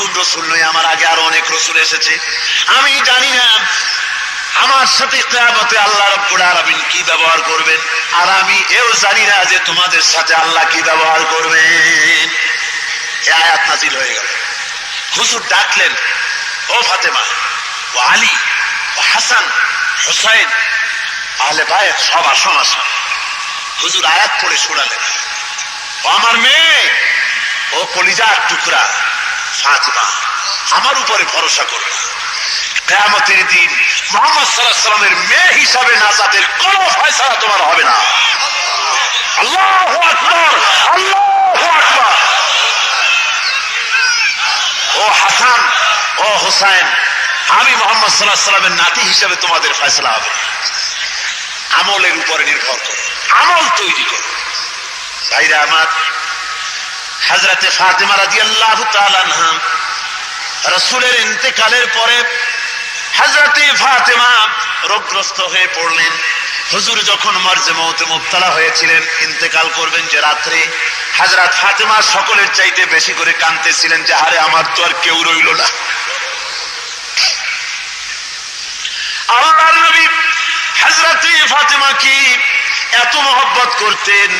নতুন রসুল নয়, আমার আগে আরও অনেক রসুল এসেছে। আমি জানি না আমার সাথে কেয়ামতে আল্লাহ রব্বুল আলামিন কি ব্যবহার করবেন, আর আমি এও জানি না যে তোমাদের সাথে আল্লাহ কি ব্যবহার করবেন। এ আয়াত নাজিল হয়ে গেল। হুজুর ডাকলেন, ও ফাতেমা, ও আলী, ও হাসান, হোসাইন, আহলে বায়ের সব আসন আসন। হুজুর আয়াত পড়ে শোনালেন। ও আমার মেয়ে, ও কলিজার টুকরা। ফাতেমা আমার উপরে ভরসা করো। না কেয়ামতের দিন মোহাম্মদ সাল্লাহ সাল্লামের মেয়ে হিসাবে নাজাতের কোন ফয়সালা তোমার হবে না। আল্লাহ আকবর আল্লাহ আকবর। ও হাসান, ও হোসাইন, আমি মোহাম্মদ সাল্লাহ সাল্লামের নাতি হিসাবে তোমাদের ফয়সলা হবে। আমলের উপরে নির্ভর করো, আমল তৈরি করো। ভাইরা আমার হাজরাতে ফাতেমা রাজি আল্লাহ রসুলের ইন্তেকালের পরে হাজরাতে ফাতেমা রোগগ্রস্ত হয়ে পড়লেন। হুজুর যখন মর্জে মৌতে মুক্তলা হয়েছিলেন, ইন্তেকাল করবেন যে রাত্রে হাজরাত ফাতেমা সকলের চাইতে বেশি করে কাঁদতেছিলেন যে হারে আমার তো আর কেউ রইল না। আল্লাহ নবী হাজরাতে ফাতেমা কি এত মহব্বত করতেন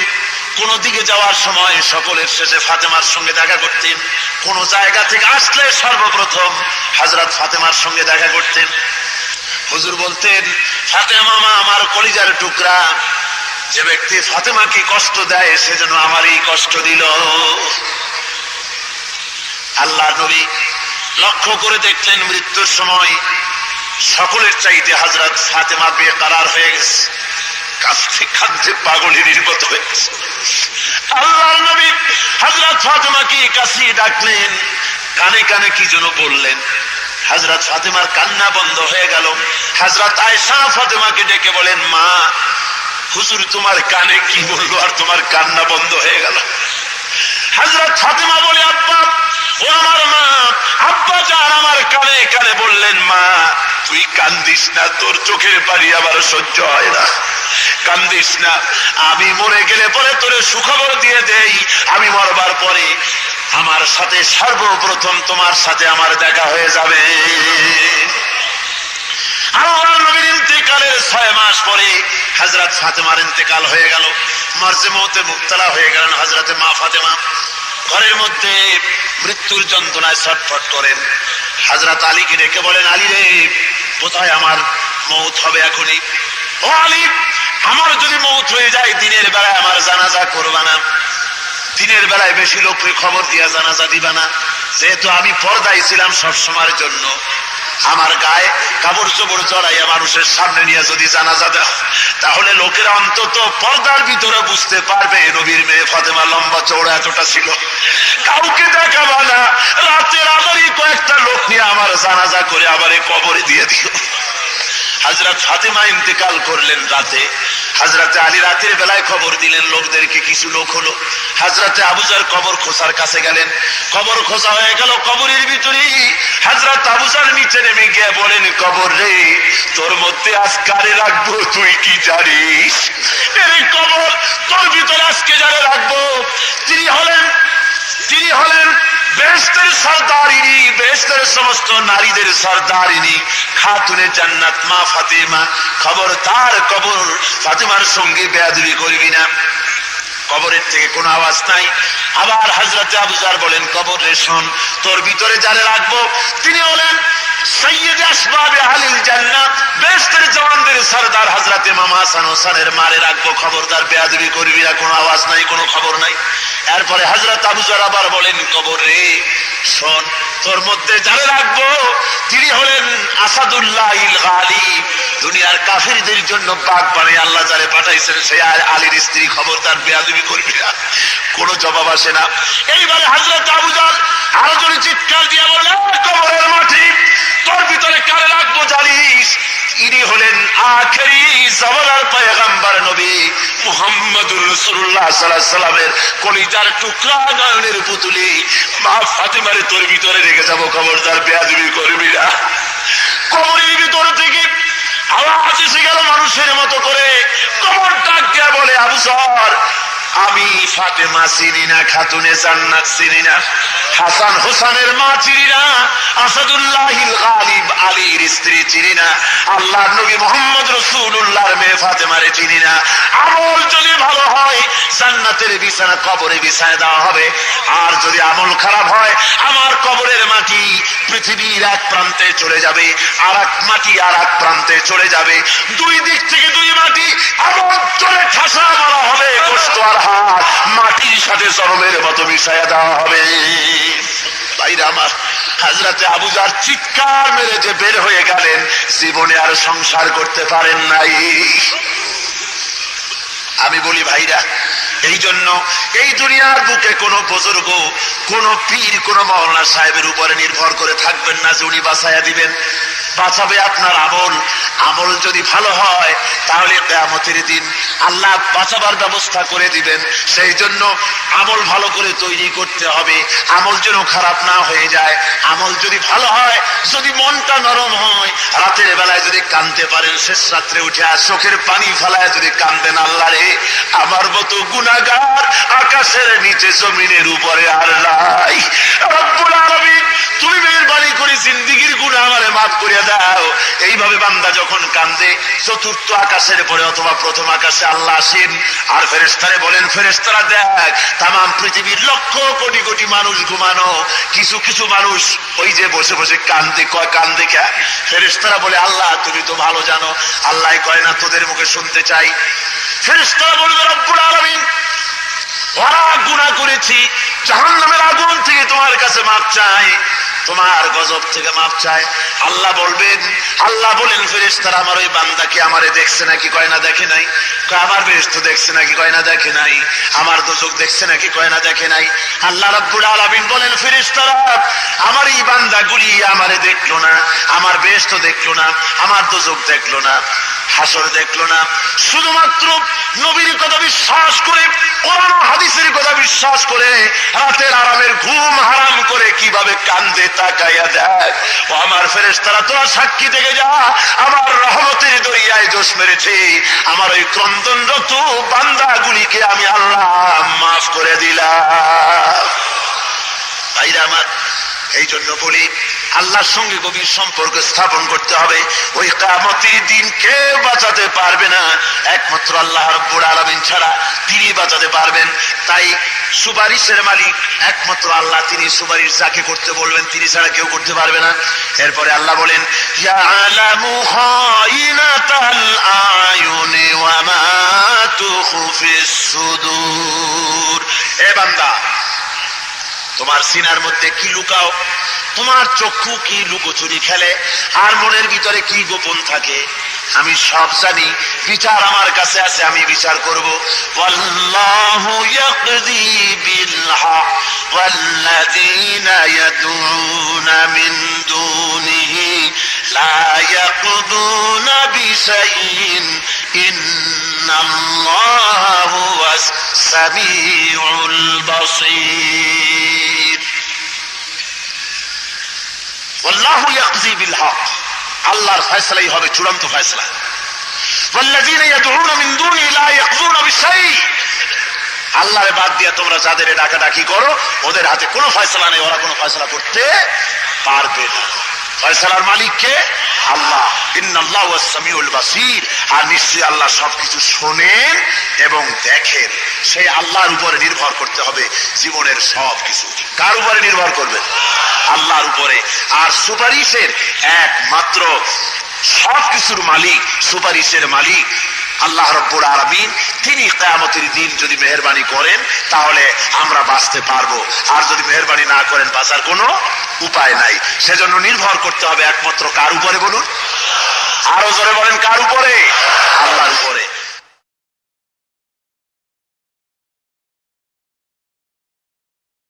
কোন দিকে যাওয়ার সময় সকলের শেষে ফাতেমার সঙ্গে দেখা করতেন কোন জায়গা থেকে আসলে সর্বপ্রথম হাজরাত ফাতেমার সঙ্গে দেখা করতেন হুজুর বলতেন, ফাতেমা মা, আমার কলিজার টুকরা। যে ব্যক্তি ফাতেমাকে কষ্ট দেয় সেজন্য আমারই কষ্ট দিল। আল্লাহ নবী লক্ষ্য করে দেখলেন মৃত্যুর সময় সকলের চাইতে হাজরাত ফাতেমা বেকারার হয়ে গেছে। কাঁদতে কাঁদতে পাগলের নির্গত হয়েছে। আল্লাহ নবী ফাতেমাকে কাছে ডাকলেন, কানে কানে কি যেন বললেন। হাজরাত ফাতেমার কান্না বন্ধ হয়ে গেল। হাজরাত আয়সা ফাতেমাকে ডেকে বলেন, মা, হুজুর, তোমার কানে কি বলল আর তোমার কান্না বন্ধ হয়ে গেল? হাজরত ফাতেমা বলে, আব্বা, ও আমার মা, আব্বা যান আমার কানে কানে বললেন, মা, তুই কান্দিস না, তোর চোখের পানি আবার সহ্য হয় না কান্দিস না। আমি মরে গেলে পরে তোরে সুখবর দিয়ে দেই। আমি মরবার পরে আমার সাথে সর্বপ্রথম তোমার সাথে আমার দেখা হয়ে যাবে। মৃত্যুর যন্ত্রণায় ছটফট করেন। হাজরাত আলীকে ডেকে বলেন, আলী রে, কোথায় আমার মৌত হবে এখনই? ও আলী আমার যদি মৌত হয়ে যায়, দিনের বেলায় আমার জানাজা করবা না। দিনের বেলায় বেশি লোককে খবর দিয়া জানাজা দিবা না। যেহেতু আমি পর্দায় ছিলাম সব সময়ের জন্য। আমার গায়ে কাপড় চোপড় চড়াইয়া মানুষের সামনে নিয়ে যদি জানাজা দাও তাহলে লোকেরা অন্তত পর্দার ভিতরে বুঝতে পারবে, নবীর মেয়ে ফাতেমা লম্বা চৌড়া এতটা ছিল। কাউকে দেখাবা না। রাতের আলোরই কয়েকটা লোক নিয়ে আমার জানাজা করে আবার কবরে দিয়ে দিও। হাজরত ফাতেমা ইন্তেকাল করলেন রাতে। হাজরাতে আলী রাতের বেলায় খবর দিলেন, লোকদেরকে কিছু লোক হলো। হাজরাতে আবুজার কবর খোসার কাছে গেলেন। কবর খোসা হয়ে গেল, কবরের ভিতরে হাজরাত আবুজার নিচে নেমে গিয়ে বলেন, কবর রে, তোর মধ্যে আজ কারে রাখব তুই কি জানিস? এই কবর তোর ভিতরে আজকে যারে রাখব? তিনি হলেন তিনি হলেন বেহেস্তের সর্দারিনী বেহস্তের সমস্ত নারীদের সর্দারিনী, খাতুনে জান্নাত মা ফাতেমা, খবর তার কবর, ফাতেমার সঙ্গে বেয়াদুরি করবি না। কবরের থেকে কোনো আওয়াজ নাই। আবার হাজরত আবুজার বলেন, কবর রেশন তোর ভিতরে যারে রাখব? তিনি হলেন এরপরে আবার বলেন, কবর রে, শোন, তোর মধ্যে রাখব, তিনি হলেন আসাদুল্লাহ গালিব দুনিয়ার কাফিরদের জন্য বাঘ বানিয়ে আল্লাহ যারে পাঠাইছেন, সে আলীর স্ত্রী খবরদার বেয়াদবি করবি না। কোনো জবাব আসে না। এইবারে হাজরত আবুজার আরও যদি চিৎকার দিয়ে বলে, কবরের মাটি, তোর ভিতরে কারে রাখব জানিস? ইনি হলেন আখেরি জমানার পয়গাম্বার নবী মুহাম্মদুর রাসূলুল্লাহ সাল্লাল্লাহু সাল্লামের কলিজার টুকরা নয়নের পুতুলি। মা ফাতেমারে তোর ভিতরে রেখে যাব, খবরদার বেয়াদবি করবি না। কবরের ভিতর থেকে আওয়াজ এসে গেল মানুষের মতো করে। কবর ডাক দিয়া বলে, আবু সর আমি ফাতেমা চিনি না, খাতুনে জান্নাত চিনি না, হাসান হোসানের মা চিনি না আসাদুল্লাহিল গালিব আলীর স্ত্রী চিনি না আল্লাহ নবী মোহাম্মদ রসুল্লাহর মেয়ে ফাতেমারে চিনি না। আমল যদি ভালো হয়, জান্নাতের বিছানা কবরে বিছায় দেওয়া হবে। আর যদি আমল খারাপ হয়, আমার কবরের মাটি পৃথিবীর এক প্রান্তে চলে যাবে আর এক মাটি আর এক প্রান্তে চলে যাবে। দুই দিক থেকে দুই মাটি আমল চলে ঠাসা মারা হবে কষ্ট আর হাত মাটির সাথে চরমের মতো মিশাইয়া দেওয়া হবে। ভাইরা আমার, হাজরাতে আবুজার চিৎকার মেরে যে বের হয়ে গেলেন, জীবনে আর সংসার করতে পারেন নাই। আমি বলি, ভাইরা এই জন্য এই দুনিয়ার বুকে কোন বুজুর্গ, কোন পীর, কোন মহল্লা সাহেবের উপরে নির্ভর করে থাকবেন না যে উনি বাসায় দিবেন। বাঁচাবে আপনার আমল। আমল যদি ভালো হয়, তাহলে কেয়ামতের দিন আল্লাহ বাঁচাবার ব্যবস্থা করে দিবেন। সেই জন্য আমল ভালো করে তৈরি করতে হবে। আমল যেন খারাপ না হয়ে যায়। আমল যদি ভালো হয়, যদি মনটা নরম হয়, রাতের বেলায় যদি কানতে পারেন, শেষ রাত্রে উঠে আর চোখের পানি ফেলায় যদি কানতেন আল্লাহ রে, আমার মতো গুণাগার আকাশের নিচে জমিনের উপরে আর নাই। তুমি মেহরবানি করে, জিন্দিগির গুণ আমারে মাফ করিয়া দাও। এইভাবে বান্দা যখন কান্দে, চতুর্থ আকাশের পরে অথবা প্রথম আকাশে আল্লাহ আসেন। আর ফেরেস্তারে বলেন ফেরেস্তারা দেখ তাম পৃথিবীর লক্ষ কোটি কোটি মানুষ ঘুমানো। কিছু কিছু মানুষ ওই যে বসে বসে কান্দে, কয় কান দেখা ফেরেস্তারা বলে, আল্লাহ, তুমি তো ভালো জানো। আল্লাহ কয় না তোদের মুখে শুনতে চাই। ফেরেস্তারা বলবে, রব্বুল আলামিন ওরা গুণা করেছি। জাহান আগুন থেকে তোমার কাছে মাপ চাই। তোমার গজব থেকে মাপ চায়। আল্লাহ বলবেন, আল্লাহ বলেন ফেরেস তারা আমার ওই বান্দাকে আমারে দেখছে নাকি কয় না দেখে নাই? আমার বেশ দেখছে নাকি কয় না দেখে নাই? আমার দোষক দেখছে নাকি কয় না দেখে নাই? আল্লাহ রব্বুল আলামিন বলেন ফেরেস তারা আমার এই বান্দাগুলি আমারে দেখল না, আমার বেশ তো দেখল না, আমার দোষক দেখল না। হাসর দেখল না। শুধুমাত্র নবীর কথা বিশ্বাস করে, কোরআন হাদিসের কথা বিশ্বাস করে রাতের আরামের ঘুম হারাম করে কীভাবে কান্দে তাকাইয়া দেয় ও আমার ফেরেশতারা, তোরা সাক্ষী থেকে যা, আমার রহমতের দরিয়ায় দোষ মেরেছে। আমার ওই ক্রন্দনরত বান্দাগুলিকে আমি আল্লাহ মাফ করে দিলাম। ভাইরা আমার এই জন্য বলি, আল্লাহর সঙ্গে গভীর সম্পর্ক স্থাপন করতে হবে। ওই কামতির দিন কেউ বাঁচাতে পারবে না। একমাত্র আল্লাহ রব্বুল আলমিন ছাড়া তিনি বাঁচাতে পারবেন। তাই সুপারিশের মালিক একমাত্র আল্লাহ, তিনি সুপারিশ যাকে করতে বলবেন, তিনি ছাড়া কেউ করতে পারবে না। এরপরে আল্লাহ বলেন এ বান্দা তোমার সিনার মধ্যে কি লুকাও? তোমার চক্ষু কি লুকোচুরি খেলে? আর মনের ভিতরে কি গোপন থাকে? আমি সব জানি, বিচার আমার কাছে আছে, আমি বিচার করব। ওয়াল্লাহু ইয়াকদি বিল হক ওয়াল্লাযীনা ইয়াদুনা মিন দুনিহি, লা ইয়াকদুনা বিশাইইন, ইন্নাল্লাহা হুয়াস সামিউল বাসীর আল্লাহ ইয়াকজি বিল হক আল্লাহর ফয়সলাই হবে চূড়ান্ত ফয়সলা। আল্লাহরে বাদ দিয়ে তোমরা যাদের ডাকাডাকি করো, ওদের হাতে কোনো ফয়সলা নেই, ওরা কোনো ফয়সলা করতে পারবে না। ফয়সালার মালিক কে আল্লাহ, ইন্নাল্লাহ সামিউল বাসির। আর নিশ্চয়ই আল্লাহ সবকিছু শোনেন এবং দেখেন। সেই আল্লাহর উপরে নির্ভর করতে হবে জীবনের সব কিছু কার উপরে নির্ভর করবেন আল্লাহর উপরে। আর সুপারিশের একমাত্র সব কিছুর মালিক, সুপারিশের মালিক আল্লাহ রব্বুর আলমিন। তিনি কেয়ামতের দিন যদি মেহরবানি করেন, তাহলে আমরা বাঁচতে পারব। আর যদি মেহরবানি না করেন, বাঁচার কোনো উপায় নাই। সেজন্য নির্ভর করতে হবে একমাত্র কার উপরে বলুন? আরও জোরে বলেন, কার উপরে? আল্লাহর উপরে।